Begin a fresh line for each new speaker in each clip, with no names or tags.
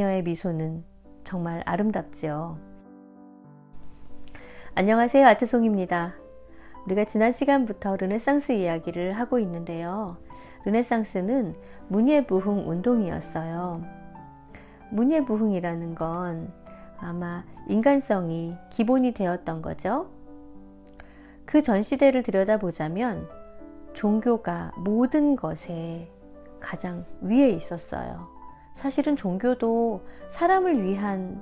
그녀의 미소는 정말 아름답지요. 안녕하세요. 아트송입니다. 우리가 지난 시간부터 르네상스 이야기를 하고 있는데요. 르네상스는 문예부흥 운동이었어요. 문예부흥이라는 건 아마 인간성이 기본이 되었던 거죠. 그 전 시대를 들여다보자면 종교가 모든 것에 가장 위에 있었어요. 사실은 종교도 사람을 위한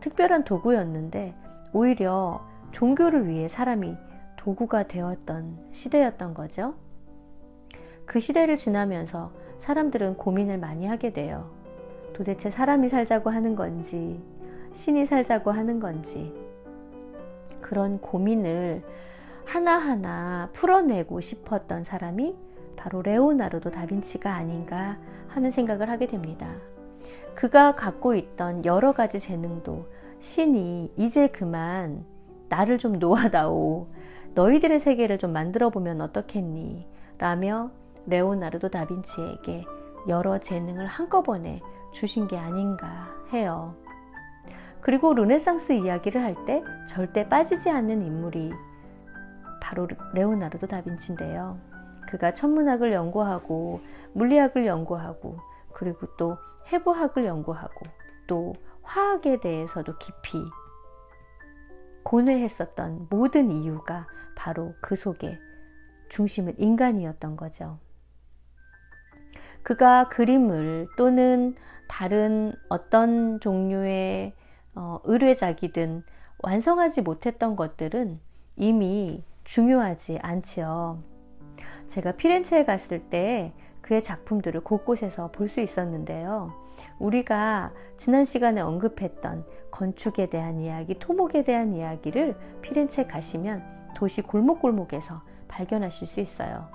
특별한 도구였는데 오히려 종교를 위해 사람이 도구가 되었던 시대였던 거죠. 그 시대를 지나면서 사람들은 고민을 많이 하게 돼요. 도대체 사람이 살자고 하는 건지, 신이 살자고 하는 건지, 그런 고민을 하나하나 풀어내고 싶었던 사람이 바로 레오나르도 다빈치가 아닌가 하는 생각을 하게 됩니다. 그가 갖고 있던 여러 가지 재능도 신이 이제 그만 나를 좀 놓아다오. 너희들의 세계를 좀 만들어 보면 어떻겠니? 라며 레오나르도 다빈치에게 여러 재능을 한꺼번에 주신 게 아닌가 해요. 그리고 르네상스 이야기를 할 때 절대 빠지지 않는 인물이 바로 레오나르도 다빈치인데요. 그가 천문학을 연구하고 물리학을 연구하고 그리고 또 해부학을 연구하고 또 화학에 대해서도 깊이 고뇌했었던 모든 이유가 바로 그 속에 중심은 인간이었던 거죠. 그가 그림을 또는 다른 어떤 종류의 어, 의뢰작이든 완성하지 못했던 것들은 이미 중요하지 않지요. 제가 피렌체에 갔을 때 그의 작품들을 곳곳에서 볼 수 있었는데요. 우리가 지난 시간에 언급했던 건축에 대한 이야기, 토목에 대한 이야기를 피렌체 가시면 도시 골목골목에서 발견하실 수 있어요.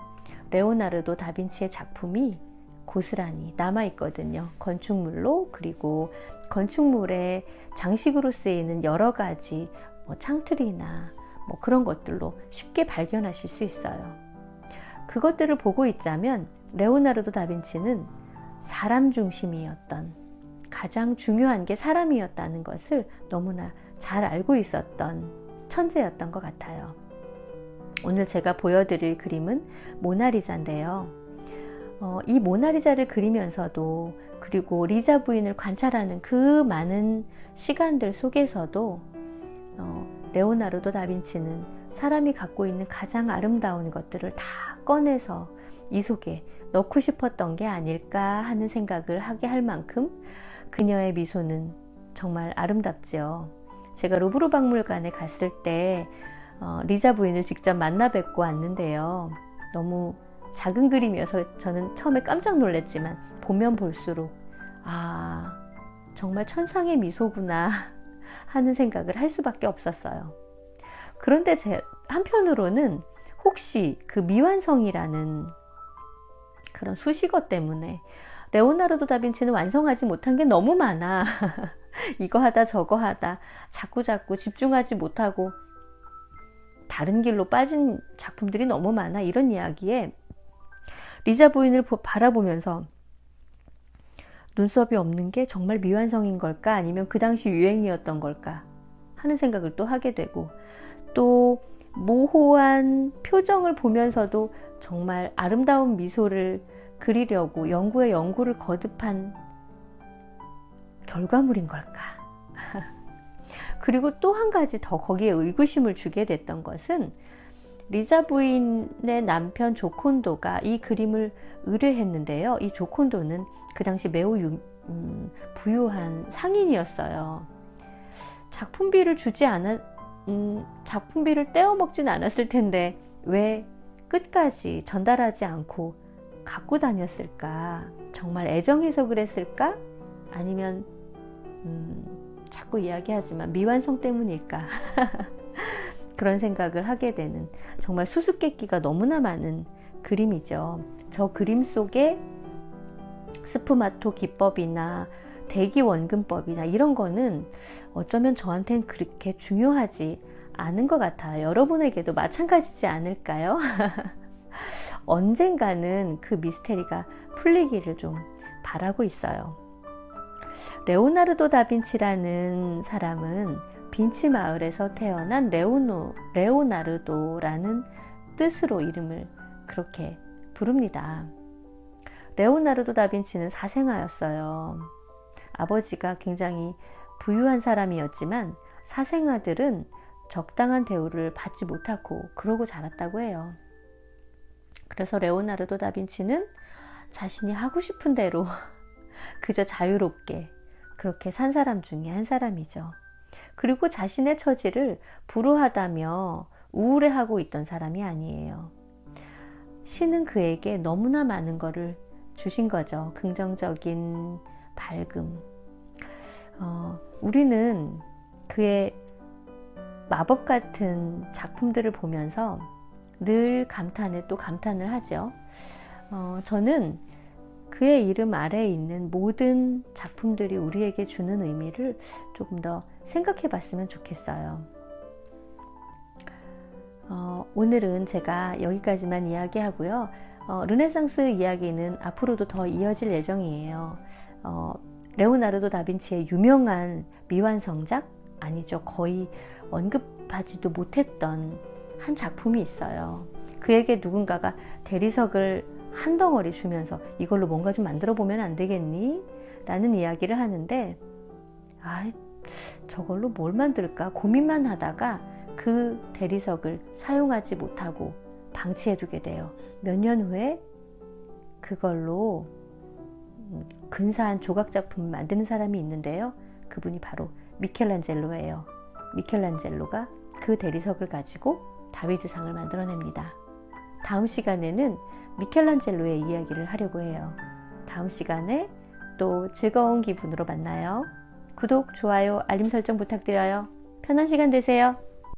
레오나르도 다빈치의 작품이 고스란히 남아 있거든요. 건축물로 그리고 건축물의 장식으로 쓰이는 여러 가지 뭐 창틀이나 뭐 그런 것들로 쉽게 발견하실 수 있어요. 그것들을 보고 있자면 레오나르도 다빈치는 사람 중심이었던 가장 중요한 게 사람이었다는 것을 너무나 잘 알고 있었던 천재였던 것 같아요. 오늘 제가 보여드릴 그림은 모나리자인데요. 어, 이 모나리자를 그리면서도 그리고 리자 부인을 관찰하는 그 많은 시간들 속에서도 어, 레오나르도 다빈치는 사람이 갖고 있는 가장 아름다운 것들을 다 꺼내서 이 속에 넣고 싶었던 게 아닐까 하는 생각을 하게 할 만큼 그녀의 미소는 정말 아름답지요. 제가 루브르 박물관에 갔을 때 어, 리자 부인을 직접 만나 뵙고 왔는데요. 너무 작은 그림이어서 저는 처음에 깜짝 놀랐지만 보면 볼수록 아 정말 천상의 미소구나 하는 생각을 할 수밖에 없었어요. 그런데 제 한편으로는 혹시 그 미완성이라는 그런 수식어 때문에 레오나르도 다빈치는 완성하지 못한 게 너무 많아. 이거 하다 저거 하다 자꾸 자꾸 집중하지 못하고 다른 길로 빠진 작품들이 너무 많아. 이런 이야기에 리자 부인을 바라보면서 눈썹이 없는 게 정말 미완성인 걸까? 아니면 그 당시 유행이었던 걸까? 하는 생각을 또 하게 되고 또 모호한 표정을 보면서도 정말 아름다운 미소를 그리려고 연구에 연구를 거듭한 결과물인 걸까? 그리고 또 한 가지 더 거기에 의구심을 주게 됐던 것은 리자 부인의 남편 조콘도가 이 그림을 의뢰했는데요. 이 조콘도는 그 당시 매우 유, 음, 부유한 상인이었어요. 작품비를 주지 않았, 음, 작품비를 떼어먹진 않았을 텐데 왜 끝까지 전달하지 않고 갖고 다녔을까? 정말 애정해서 그랬을까? 아니면 음, 자꾸 이야기하지만 미완성 때문일까? 그런 생각을 하게 되는 정말 수수께끼가 너무나 많은 그림이죠. 저 그림 속에 스푸마토 기법이나 대기 원근법이나 이런 거는 어쩌면 저한테는 그렇게 중요하지 않은 것 같아요. 여러분에게도 마찬가지지 않을까요? 언젠가는 그 미스테리가 풀리기를 좀 바라고 있어요. 레오나르도 다빈치라는 사람은 빈치 마을에서 태어난 레오노, 레오나르도라는 뜻으로 이름을 그렇게 부릅니다. 레오나르도 다빈치는 사생아였어요. 아버지가 굉장히 부유한 사람이었지만 사생아들은 적당한 대우를 받지 못하고 그러고 자랐다고 해요. 그래서 레오나르도 다빈치는 자신이 하고 싶은 대로 그저 자유롭게 그렇게 산 사람 중에 한 사람이죠. 그리고 자신의 처지를 불우하다며 우울해하고 있던 사람이 아니에요. 신은 그에게 너무나 많은 것을 주신 거죠. 긍정적인 밝음. 어, 우리는 그의 마법 같은 작품들을 보면서 늘 감탄에 또 감탄을 하죠. 어, 저는 그의 이름 아래에 있는 모든 작품들이 우리에게 주는 의미를 조금 더 생각해 봤으면 좋겠어요. 어, 오늘은 제가 여기까지만 이야기하고요. 어, 르네상스 이야기는 앞으로도 더 이어질 예정이에요. 어, 레오나르도 다빈치의 유명한 미완성작 아니죠. 거의 언급하지도 못했던 한 작품이 있어요. 그에게 누군가가 대리석을 한 덩어리 주면서 이걸로 뭔가 좀 만들어 보면 안 되겠니? 라는 이야기를 하는데, 아, 저걸로 뭘 만들까 고민만 하다가 그 대리석을 사용하지 못하고 방치해 두게 돼요. 몇 년 후에 그걸로 근사한 조각 작품을 만드는 사람이 있는데요. 그분이 바로 미켈란젤로예요. 미켈란젤로가 그 대리석을 가지고 다비드상을 만들어냅니다. 다음 시간에는 미켈란젤로의 이야기를 하려고 해요. 다음 시간에 또 즐거운 기분으로 만나요. 구독, 좋아요, 알림 설정 부탁드려요. 편한 시간 되세요.